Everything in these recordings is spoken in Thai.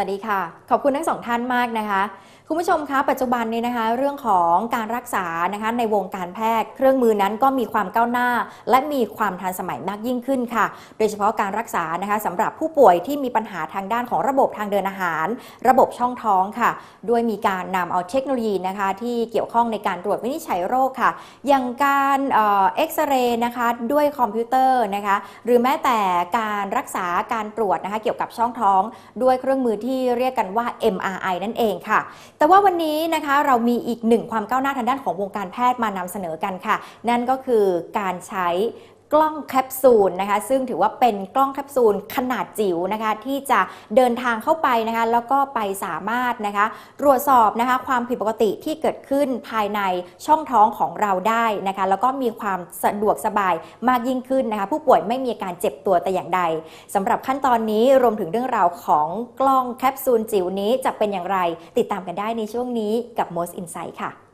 วัสดีค่ะ ขอบคุณทั้งสองท่านมากนะคะ คุณผู้ชมคะปัจจุบันนี้นะคะ เรื่องของการรักษานะคะในวงการแพทย์ เครื่องมือนั้นก็มีความก้าวหน้า และมีความทันสมัยมากยิ่งขึ้นค่ะ โดยเฉพาะการรักษานะคะสำหรับผู้ป่วยที่มีปัญหาทางด้านของระบบทางเดินอาหาร ระบบช่องท้องค่ะ ด้วยมีการนำเอาเทคโนโลยีนะคะ ที่เกี่ยวข้องในการตรวจวินิจฉัยโรคค่ะ อย่างการเอ็กซเรย์นะคะด้วยคอมพิวเตอร์นะคะหรือแม้แต่การรักษาการตรวจนะคะเกี่ยวกับช่องท้อง ด้วยเครื่องมือที่ที่เรียกกันว่า MRI นั่นเองค่ะ แต่ว่าวันนี้นะคะเรามีอีกหนึ่งความก้าวหน้าทางด้านของวงการแพทย์มานำเสนอกันค่ะ นั่นก็คือการใช้ กล้องแคปซูลนะคะ ซึ่งถือว่าเป็นกล้องแคปซูลขนาดจิ๋วนะคะ ที่จะเดินทางเข้าไปนะคะ แล้วก็ไปสามารถนะคะ ตรวจสอบนะคะ ความผิดปกติที่เกิดขึ้นภายในช่องท้องของเราได้นะคะ แล้วก็มีความสะดวกสบายมากยิ่งขึ้นนะคะ ผู้ป่วยไม่มีการเจ็บตัวแต่อย่างใดสำหรับขั้นตอนนี้รวมถึงเรื่องราวของกล้องแคปซูลจิ๋วนี้จะเป็นอย่างไร ติดตามกันได้ในช่วงนี้กับ Most Insight ค่ะ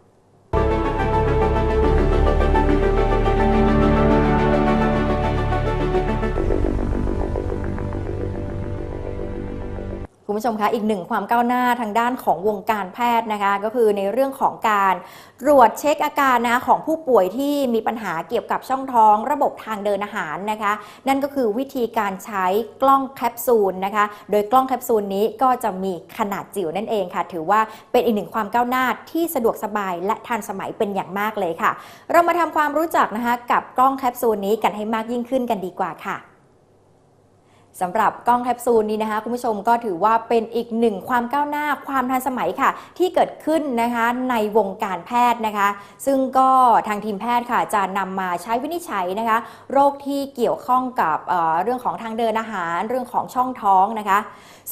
คุณผู้ชมคะอีกหนึ่งความก้าวหน้าทางด้านของวงการแพทย์นะคะ ก็คือในเรื่องของการตรวจเช็คอาการนะของผู้ป่วยที่มีปัญหาเกี่ยวกับช่องท้อง ระบบทางเดินอาหารนะคะ นั่นก็คือวิธีการใช้กล้องแคปซูลนะคะ โดยกล้องแคปซูลนี้ก็จะมีขนาดจิ๋วนั่นเองค่ะ ถือว่าเป็นอีกหนึ่งความก้าวหน้าที่สะดวกสบายและทันสมัยเป็นอย่างมากเลยค่ะ เรามาทำความรู้จักนะคะกับกล้องแคปซูลนี้กันให้มากยิ่งขึ้นกันดีกว่าค่ะ สำหรับกล้องแคปซูลนี้นะคะคุณผู้ชมก็ถือว่าเป็นอีกหนึ่งความก้าวหน้าความทันสมัยค่ะ ที่เกิดขึ้นนะคะในวงการแพทย์นะคะ ซึ่งก็ทางทีมแพทย์ค่ะจะนำมาใช้วินิจฉัยนะคะ โรคที่เกี่ยวข้องกับเเรื่องของทางเดินอาหารเรื่องของช่องท้องนะคะ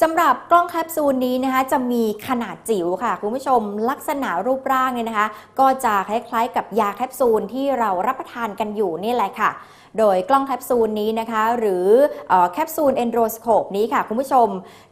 สำหรับกล้องแคปซูลนี้นะคะจะมีขนาดจิ๋วค่ะ คุณผู้ชมลักษณะรูปร่างเนี่ยนะคะ ก็จะคล้ายๆ กับยาแคปซูลที่เรารับประทานกันอยู่นี่แหละค่ะ โดยกล้องแคปซูลนี้นะคะ หรือแคปซูลเอนโดรสโคปนี้ค่ะ คุณผู้ชม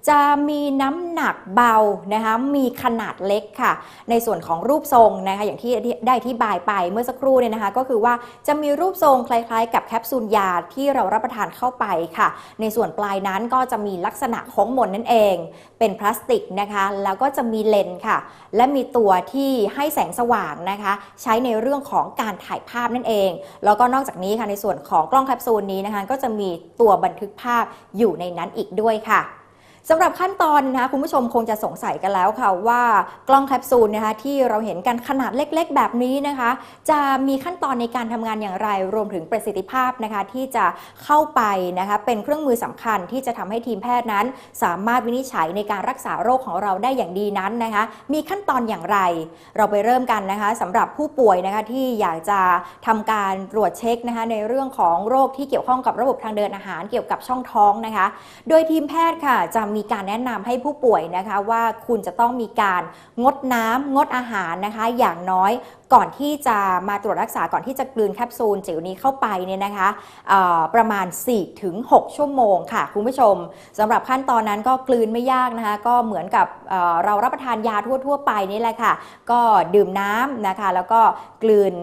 จะมีน้ำหนักเบานะคะมีขนาดเล็กค่ะ ในส่วนของรูปทรงนะคะอย่างที่ได้ที่บายไปเมื่อสักครู่เนี่ยนะคะ ก็คือว่าจะมีรูปทรงคล้ายๆ กับแคปซูลยาที่เรารับประทานเข้าไปค่ะ ในส่วนปลายนั้นก็จะมีลักษณะโค้งมนนั่นเอง เป็นพลาสติกนะคะ แล้วก็จะมีเลนส์ค่ะ และมีตัวที่ให้แสงสว่างนะคะ ใช้ในเรื่องของการถ่ายภาพนั่นเอง แล้วก็นอกจากนี้ค่ะในส่วนของกล้องแคปซูลนี้นะคะ ก็จะมีตัวบันทึกภาพอยู่ในนั้นอีกด้วยค่ะ สำหรับขั้นตอนนะคะคุณผู้ชมคงจะสงสัยกันแล้วค่ะว่ากล้องแคปซูลนะคะที่เราเห็นกันขนาดเล็กๆ แบบนี้นะคะ จะมีขั้นตอนในการทำงานอย่างไร รวมถึงประสิทธิภาพนะคะที่จะเข้าไปนะคะเป็นเครื่องมือสำคัญที่จะทำให้ทีมแพทย์นั้น สามารถวินิจฉัยในการรักษาโรคของเราได้อย่างดีนั้นนะคะมีขั้นตอนอย่างไร เราไปเริ่มกันนะคะสำหรับผู้ป่วยนะคะที่อยากจะทำการตรวจเช็คนะคะในเรื่องของโรคที่เกี่ยวข้องกับระบบทางเดินอาหารเกี่ยวกับช่องท้องนะคะ โดยทีมแพทย์ค่ะจะมีการแนะนำให้ผู้ป่วยนะคะว่าคุณจะต้องมีการงดน้ำงดอาหารนะคะ อย่างน้อยก่อนที่จะมาตรวจรักษาก่อนที่จะกลืนแคปซูลจิ๋วนี้เข้าไปเนี่ยนะคะประมาณ 4-6 ชั่วโมงค่ะ คุณผู้ชมสำหรับขั้นตอนนั้นก็กลืนไม่ยากนะคะ ก็เหมือนกับเเรารับประทานยาทั่ว ๆ ไปนี่แหละค่ะ ก็ดื่มน้ำนะคะ แล้วก็กลืน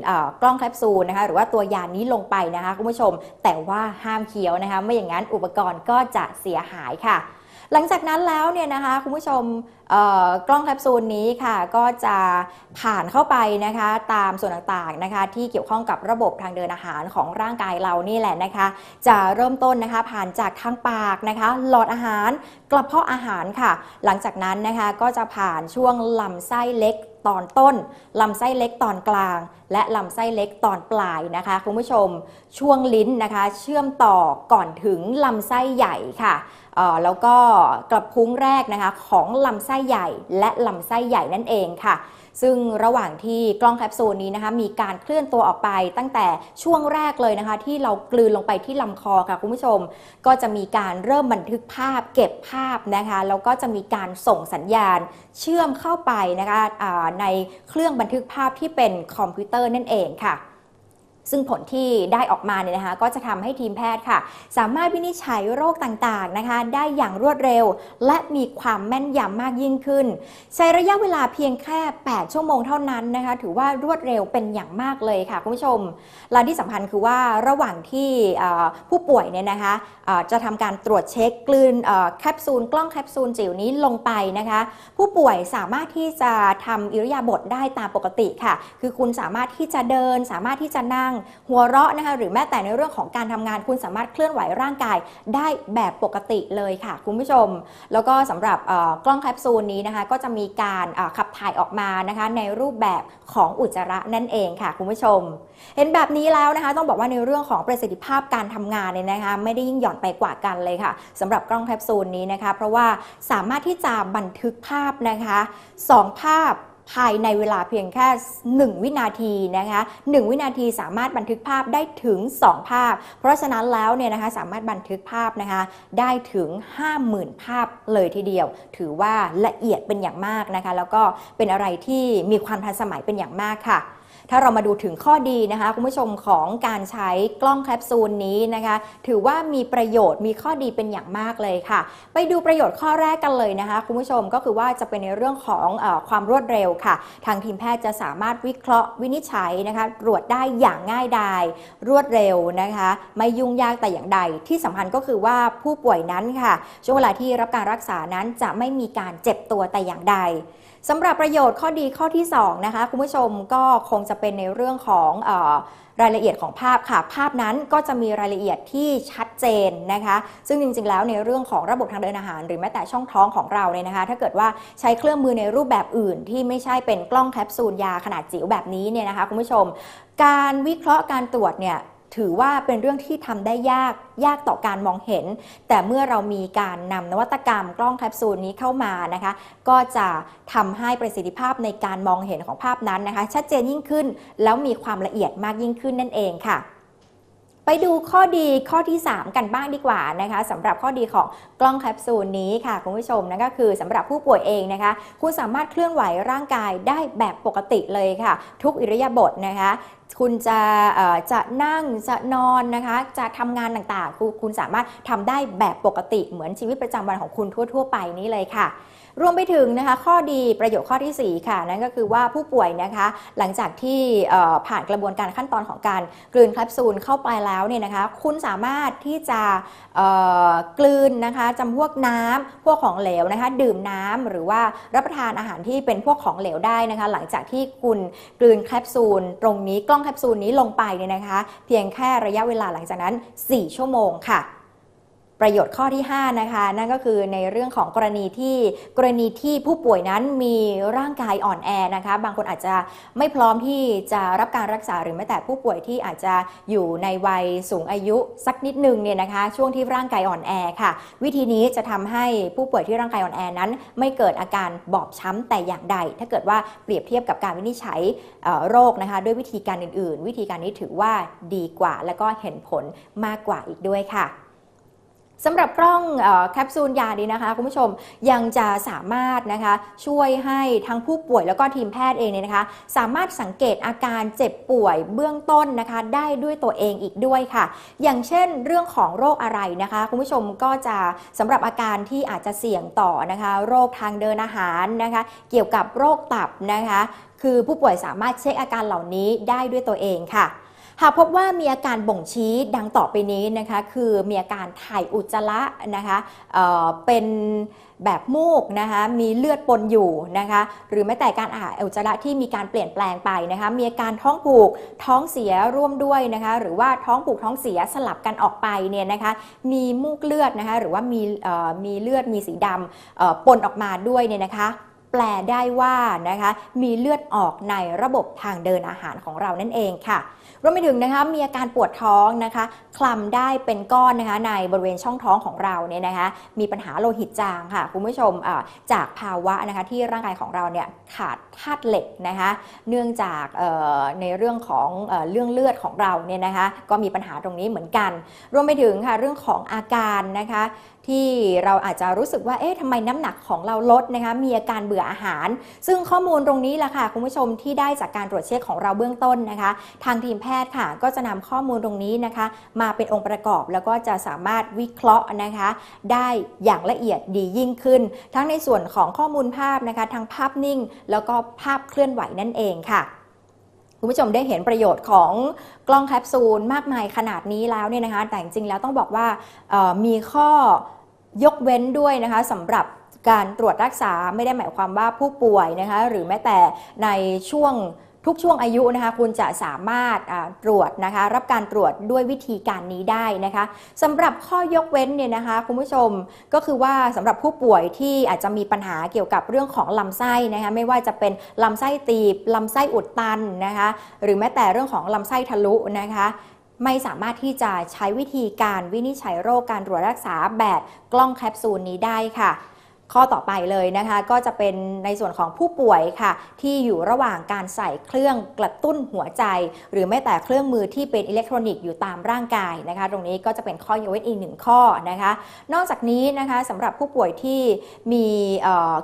กล้องแคปซูลนะคะ หรือว่าตัวยานี้ลงไปนะคะ คุณผู้ชมแต่ว่าห้ามเคี้ยวนะคะ ไม่อย่างนั้นอุปกรณ์ก็จะเสียหายค่ะ หลังจากนั้นแล้วเนี่ยนะคะคุณผู้ชมกล้องแคปซูลนี้ค่ะก็จะผ่านเข้าไปนะคะตามส่วนต่างๆนะคะที่เกี่ยวข้องกับระบบทางเดินอาหารของร่างกายเรานี่แหละนะคะ จะเริ่มต้นนะคะผ่านจากทางปากนะคะ หลอดอาหารกระเพาะอาหารค่ะ หลังจากนั้นนะคะก็จะผ่านช่วงลำไส้เล็ก ตอนต้นลำไส้เล็กตอนกลาง และลำไส้เล็กตอนปลายนะคะคุณผู้ชมช่วงลิ้นนะคะ เชื่อมต่อก่อนถึงลำไส้ใหญ่ค่ะแล้วก็กระพุ้งแรกนะคะของลำไส้ใหญ่และลำไส้ใหญ่นั่นเองค่ะ ซึ่งระหว่างที่กล้องแคปซูลนี้นะคะมีการเคลื่อนตัวออกไปตั้งแต่ช่วงแรกเลยนะคะ ที่เรากลืนลงไปที่ลำคอค่ะคุณผู้ชม ก็จะมีการเริ่มบันทึกภาพเก็บภาพนะคะแล้วก็จะมีการส่งสัญญาณเชื่อมเข้าไปนะคะในเครื่องบันทึกภาพที่เป็นคอมพิวเตอร์นั่นเองค่ะ ซึ่งผลที่ได้ออกมาเนี่ยนะคะก็จะทำให้ทีมแพทย์ค่ะ สามารถวินิจฉัยโรคต่างๆนะคะ ได้อย่างรวดเร็ว และมีความแม่นยำมากยิ่งขึ้น ใช้ระยะเวลาเพียงแค่ 8 ชั่วโมงเท่านั้นนะคะ ถือว่ารวดเร็วเป็นอย่างมากเลยค่ะคุณผู้ชม และที่สำคัญคือว่าระหว่างที่ผู้ป่วยเนี่ยนะคะจะทำการตรวจเช็คกลืนแคปซูลกล้องแคปซูลจิ๋วนี้ลงไปนะคะ ผู้ป่วยสามารถที่จะทำอิริยาบถได้ตามปกติค่ะ คือคุณสามารถที่จะเดิน สามารถที่จะนั่งหัวเราะนะคะหรือแม้แต่ในเรื่องของการทำงานคุณสามารถเคลื่อนไหวร่างกายได้แบบปกติเลยค่ะ คุณผู้ชม แล้วก็สำหรับกล้องแคปซูลนี้นะคะ ก็จะมีการขับถ่ายออกมานะคะ ในรูปแบบของอุจจาระนั่นเองค่ะคุณผู้ชม เห็นแบบนี้แล้วนะคะ ต้องบอกว่าในเรื่องของประสิทธิภาพการทำงานเนี่ยนะคะ ไม่ได้ยิ่งหย่อนไปกว่ากันเลยค่ะสำหรับกล้องแคปซูลนี้นะคะ เพราะว่าสามารถที่จะบันทึกภาพนะคะสองภาพ ภายในเวลาเพียงแค่ 1 วินาทีนะคะ1วินาทีสามารถบันทึกภาพได้ถึง 2 ภาพ เพราะฉะนั้นแล้วเนี่ยนะคะสามารถบันทึกภาพนะคะได้ถึง 50,000 ภาพเลยทีเดียว ถือว่าละเอียดเป็นอย่างมากนะคะ แล้วก็เป็นอะไรที่มีความทันสมัยเป็นอย่างมากค่ะ ถ้าเรามาดูถึงข้อดีนะคะคุณผู้ชมของการใช้กล้องแคปซูลนี้นะคะ ถือว่ามีประโยชน์มีข้อดีเป็นอย่างมากเลยค่ะ ไปดูประโยชน์ข้อแรกกันเลยนะคะคุณผู้ชมก็คือว่าจะเป็นในเรื่องของอความรวดเร็วค่ะ ทางทีมแพทย์จะสามารถวิเคราะห์วินิจฉัยนะคะตรวจได้อย่างง่ายดาย รวดเร็วนะคะ ไม่ยุ่งยากแต่อย่างใด ที่สำคัญก็คือว่าผู้ป่วยนั้นค่ะ ช่วงเวลาที่รับการรักษานั้นจะไม่มีการเจ็บตัวแต่อย่างใด สำหรับประโยชน์ข้อดีข้อที่2นะคะคุณผู้ชมก็คงจะเป็นในเรื่องของออรายละเอียดของภาพค่ะ ภาพนั้นก็จะมีรายละเอียดที่ชัดเจนนะคะ ซึ่งจริงๆ แล้วในเรื่องของระบบทางเดินอาหาร หรือแม้แต่ช่องท้องของเราเนี่ยนะคะ ถ้าเกิดว่าใช้เครื่องมือในรูปแบบอื่น ที่ไม่ใช่เป็นกล้องแคปซูลยาขนาดจิ๋วแบบนี้เนี่ยนะคะคุณผู้ชม การวิเคราะห์การตรวจเนี่ย ถือว่าเป็นเรื่องที่ทำได้ยากยากต่อการมองเห็น แต่เมื่อเรามีการนำนวัตกรรมกล้องแคปซูลนี้เข้ามานะคะ ก็จะทำให้ประสิทธิภาพในการมองเห็นของภาพนั้นนะคะ ชัดเจนยิ่งขึ้น แล้วมีความละเอียดมากยิ่งขึ้นนั่นเองค่ะไปดูข้อดีข้อที่ 3 กันบ้างดีกว่านะคะสำหรับข้อดีของกล้องแคปซูลนี้ค่ะคุณผู้ชมนั่นก็คือสำหรับผู้ป่วยเองนะคะ คุณสามารถเคลื่อนไหวร่างกายได้แบบปกติเลยค่ะ ทุกอิริยาบถนะคะ คุณจะจะนั่งจะนอนนะคะจะทำงานต่างๆคุณคุณสามารถทำได้แบบปกติเหมือนชีวิตประจำวันของคุณทั่ว ๆ ไปนี้เลยค่ะ รวมไปถึงนะคะข้อดีประโยชน์ข้อทีสี่ 4 ค่ะ นั่นก็คือว่าผู้ป่วยนะคะหลังจากที่ผ่านกระบวนการขั้นตอนของการกลืนแคปซูลเข้าไปแล้วเนี่ยนะคะคุณสามารถที่จะกลืนนะคะจำพวกน้ำพวกของเหลวนะคะดื่มน้ำหรือว่ารับประทานอาหารที่เป็นพวกของเหลวได้นะคะหลังจากที่คุณกลืนแคปซูลตรงนี้กล้องแคปซูลนี้ลงไปเนี่ยนะคะ เพียงแค่ระยะเวลาหลังจากนั้น 4 ชั่วโมงค่ะ ประโยชน์ข้อที่ 5 นะคะ นั่นก็คือในเรื่องของกรณีที่กรณีที่ผู้ป่วยนั้นมีร่างกายอ่อนแอนะคะ บางคนอาจจะไม่พร้อมที่จะรับการรักษาหรือแม้แต่ผู้ป่วยที่อาจจะอยู่ในวัยสูงอายุสักนิดนึงเนี่ยนะคะ ช่วงที่ร่างกายอ่อนแอค่ะ วิธีนี้จะทำให้ผู้ป่วยที่ร่างกายอ่อนแอนั้น ไม่เกิดอาการบอบช้ำแต่อย่างใด ถ้าเกิดว่าเปรียบเทียบกับการวินิจฉัยโรคนะคะ ด้วยวิธีการอื่น ๆ วิธีการนี้ถือว่าดีกว่า และก็เห็นผลมากกว่าอีกด้วยค่ะ สำหรับกล้องแคปซูลยาดีนะคะคุณผู้ชมยังจะสามารถนะคะช่วยให้ทั้งผู้ป่วยแล้วก็ทีมแพทย์เองเนี่ยนะคะ สามารถสังเกตอาการเจ็บป่วยเบื้องต้นนะคะ ได้ด้วยตัวเองอีกด้วยค่ะ อย่างเช่นเรื่องของโรคอะไรนะคะ คุณผู้ชมก็จะสำหรับอาการที่อาจจะเสี่ยงต่อนะคะ โรคทางเดินอาหารนะคะ เกี่ยวกับโรคตับนะคะ คือผู้ป่วยสามารถเช็คอาการเหล่านี้ได้ด้วยตัวเองค่ะ หากพบว่ามีอาการบ่งชี้ดังต่อไปนี้นะคะ คือมีอาการถ่ายอุจจาระนะคะเอ่อเป็นแบบมูกนะคะมีเลือดปนอยู่นะคะหรือแม้แต่การอาหาอุจจาระที่มีการเปลี่ยนแปลงไปนะคะมีอาการท้องผูกท้องเสียร่วมด้วยนะคะหรือว่าท้องผูกท้องเสียสลับกันออกไปเนี่ยนะคะมีมูกเลือดนะคะหรือว่ามีเอ่อมีเลือดมีสีดำเอ่อปนออกมาด้วยเนี่ยนะคะ แปลได้ว่านะคะมีเลือดออกในระบบทางเดินอาหารของเรานั่นเองค่ะรวมไปถึงนะคะมีอาการปวดท้องนะคะคลำได้เป็นก้อนนะคะในบริเวณช่องท้องของเราเนี่ยนะคะมีปัญหาโลหิตจางค่ะคุณผู้ชมจากภาวะนะคะที่ร่างกายของเราเนี่ยขาดธาตุเหล็กนะคะเนื่องจากในเรื่องของเออเรื่องเลือดของเราเนี่ยนะคะก็มีปัญหาตรงนี้เหมือนกัน รวมไปถึงค่ะเรื่องของอาการนะคะ ที่เราอาจจะรู้สึกว่าเอ๊ะทำไมน้ำหนักของเราลดนะคะมีอาการเบื่ออาหาร ซึ่งข้อมูลตรงนี้แหละค่ะคุณผู้ชมที่ได้จากการตรวจเช็คของเราเบื้องต้นนะคะ ทางทีมแพทย์ค่ะ ก็จะนำข้อมูลตรงนี้นะคะ มาเป็นองค์ประกอบแล้วก็จะสามารถวิเคราะห์นะคะ ได้อย่างละเอียดดียิ่งขึ้น ทั้งในส่วนของข้อมูลภาพนะคะทั้งภาพนิ่ง แล้วก็ภาพเคลื่อนไหวนั่นเองค่ะคุณผู้ชมได้เห็นประโยชน์ของกล้องแคปซูลมากมายขนาดนี้แล้วเนี่ยนะคะ แต่จริงๆแล้วต้องบอกว่ามีข้อ ยกเว้นด้วยนะคะสำหรับการตรวจรักษาไม่ได้หมายความว่าผู้ป่วยนะคะหรือแม้แต่ในช่วงทุกช่วงอายุนะคะคุณจะสามารถตรวจนะคะรับการตรวจด้วยวิธีการนี้ได้นะคะสำหรับข้อยกเว้นเนี่ยนะคะคุณผู้ชมก็คือว่าสำหรับผู้ป่วยที่อาจจะมีปัญหาเกี่ยวกับเรื่องของลำไส้นะคะไม่ว่าจะเป็นลำไส้ตีบลำไส้อุดตันนะคะหรือแม้แต่เรื่องของลำไส้ทะลุนะคะ ไม่สามารถที่จะใช้วิธีการวินิจฉัยโรคการตรวจรักษาแบบกล้องแคปซูลนี้ได้ค่ะ ข้อต่อไปเลยนะคะ ก็จะเป็นในส่วนของผู้ป่วยค่ะ ที่อยู่ระหว่างการใส่เครื่องกระตุ้นหัวใจ หรือแม้แต่เครื่องมือที่เป็นอิเล็กทรอนิกส์อยู่ตามร่างกายนะคะ ตรงนี้ก็จะเป็นข้อยกเว้นอีกหนึ่งข้อนะคะ นอกจากนี้นะคะสำหรับผู้ป่วยที่มี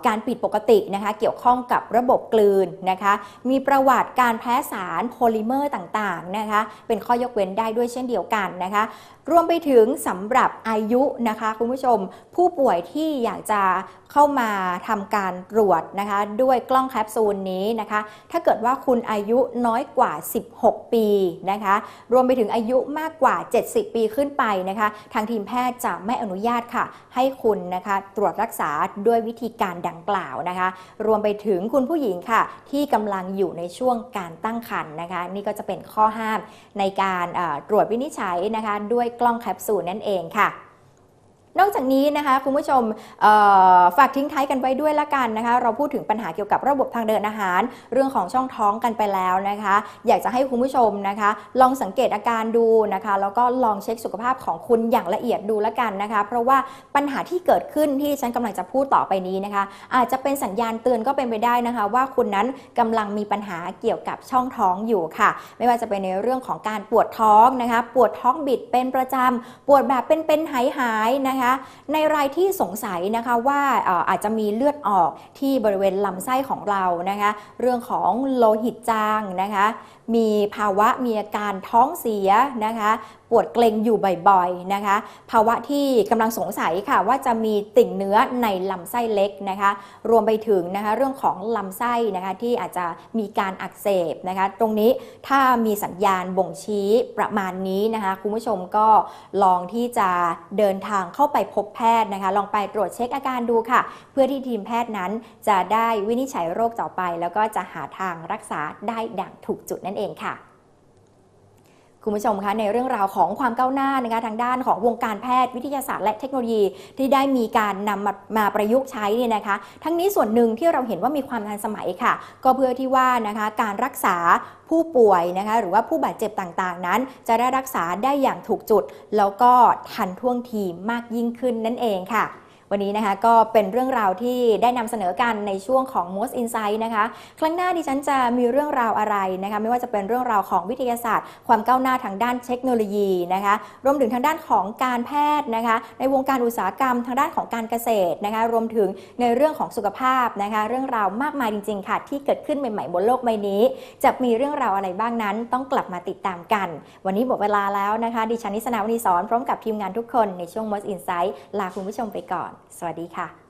การผิดปกตินะคะ เกี่ยวข้องกับระบบกลืนนะคะ มีประวัติการแพ้สารโพลิเมอร์ต่างๆนะคะ เป็นข้อยกเว้นได้ด้วยเช่นเดียวกันนะคะ รวมไปถึงสำหรับอายุนะคะ คุณผู้ชมผู้ป่วยที่อยากจะเข้ามาทำการตรวจนะคะด้วยกล้องแคปซูลนี้นะคะ ถ้าเกิดว่าคุณอายุน้อยกว่า 16 ปีนะคะ รวมไปถึงอายุมากกว่า 70 ปีขึ้นไปนะคะ ทางทีมแพทย์จะไม่อนุญาตค่ะ ให้คุณนะคะตรวจรักษาด้วยวิธีการดังกล่าวนะคะ รวมไปถึงคุณผู้หญิงค่ะ ที่กำลังอยู่ในช่วงการตั้งครรภ์นะคะ นี่ก็จะเป็นข้อห้ามในการตรวจวินิจฉัยนะคะ ด้วยกล้องแคปซูลนั่นเองค่ะ นอกจากนี้นะคะคุณผู้ชมฝากทิ้งท้ายกันไว้ด้วยละกันนะคะ เราพูดถึงปัญหาเกี่ยวกับระบบทางเดินอาหาร เรื่องของช่องท้องกันไปแล้วนะคะ อยากจะให้คุณผู้ชมนะคะ ลองสังเกตอาการดูนะคะ แล้วก็ลองเช็คสุขภาพของคุณอย่างละเอียดดูละกันนะคะ เพราะว่าปัญหาที่เกิดขึ้นที่ฉันกำลังจะพูดต่อไปนี้นะคะ อาจจะเป็นสัญญาณเตือนก็เป็นไปได้นะคะ ว่าคุณนั้นกำลังมีปัญหาเกี่ยวกับช่องท้องอยู่ค่ะ ไม่ว่าจะเป็นในเรื่องของการปวดท้องนะคะ ปวดท้องบิดเป็นประจำปวดแบบเป็นๆหายๆนะคะในรายที่สงสัยนะคะว่าอาจจะมีเลือดออกที่บริเวณลำไส้ของเรานะคะ เรื่องของโลหิตจางนะคะ มีภาวะมีอาการท้องเสียนะคะปวดเกร็งอยู่บ่อยๆนะคะ ภาวะที่กำลังสงสัยค่ะว่าจะมีติ่งเนื้อในลำไส้เล็กนะคะ รวมไปถึงนะคะเรื่องของลำไส้นะคะที่อาจจะมีการอักเสบนะคะ ตรงนี้ถ้ามีสัญญาณบ่งชี้ประมาณนี้นะคะคุณผู้ชมก็ลองที่จะเดินทางเข้าไปพบแพทย์นะคะ ลองไปตรวจเช็คอาการดูค่ะ เพื่อที่ทีมแพทย์นั้นจะได้วินิจฉัยโรคต่อไป แล้วก็จะหาทางรักษาได้ดังถูกจุดนั่นเองค่ะคุณผู้ชมคะในเรื่องราวของความก้าวหน้านะคะทางด้านของวงการแพทย์วิทยาศาสตร์และเทคโนโลยีที่ได้มีการนำมามาประยุกต์ใช้เนี่ยนะคะ ทั้งนี้ส่วนหนึ่งที่เราเห็นว่ามีความทันสมัยค่ะ ก็เพื่อที่ว่านะคะการรักษาผู้ป่วยนะคะหรือว่าผู้บาดเจ็บต่างๆ นั้น จะได้รักษาได้อย่างถูกจุด แล้วก็ทันท่วงทีมากยิ่งขึ้นนั่นเองค่ะ วันนี้นะคะก็เป็นเรื่องราวที่ได้นำเสนอกันในช่วงของ Most Insight นะคะ ครั้งหน้าดิฉันจะมีเรื่องราวอะไรนะคะ ไม่ว่าจะเป็นเรื่องราวของวิทยาศาสตร์ ความก้าวหน้าทางด้านเทคโนโลยีนะคะ รวมถึงทางด้านของการแพทย์นะคะ ในวงการอุตสาหกรรมทางด้านของการเกษตรนะคะ รวมถึงในเรื่องของสุขภาพนะคะ เรื่องราวมากมายจริง ๆ ค่ะ ที่เกิดขึ้นใหม่ๆบนโลกใบนี้ จะมีเรื่องราวอะไรบ้างนั้น ต้องกลับมาติดตามกัน วันนี้หมดเวลาแล้วนะคะ ดิฉันนิสนาวณีสอนพร้อมกับทีมงานทุกคนในช่วง Most Insight ลาคุณผู้ชมไปก่อนสวัสดีค่ะ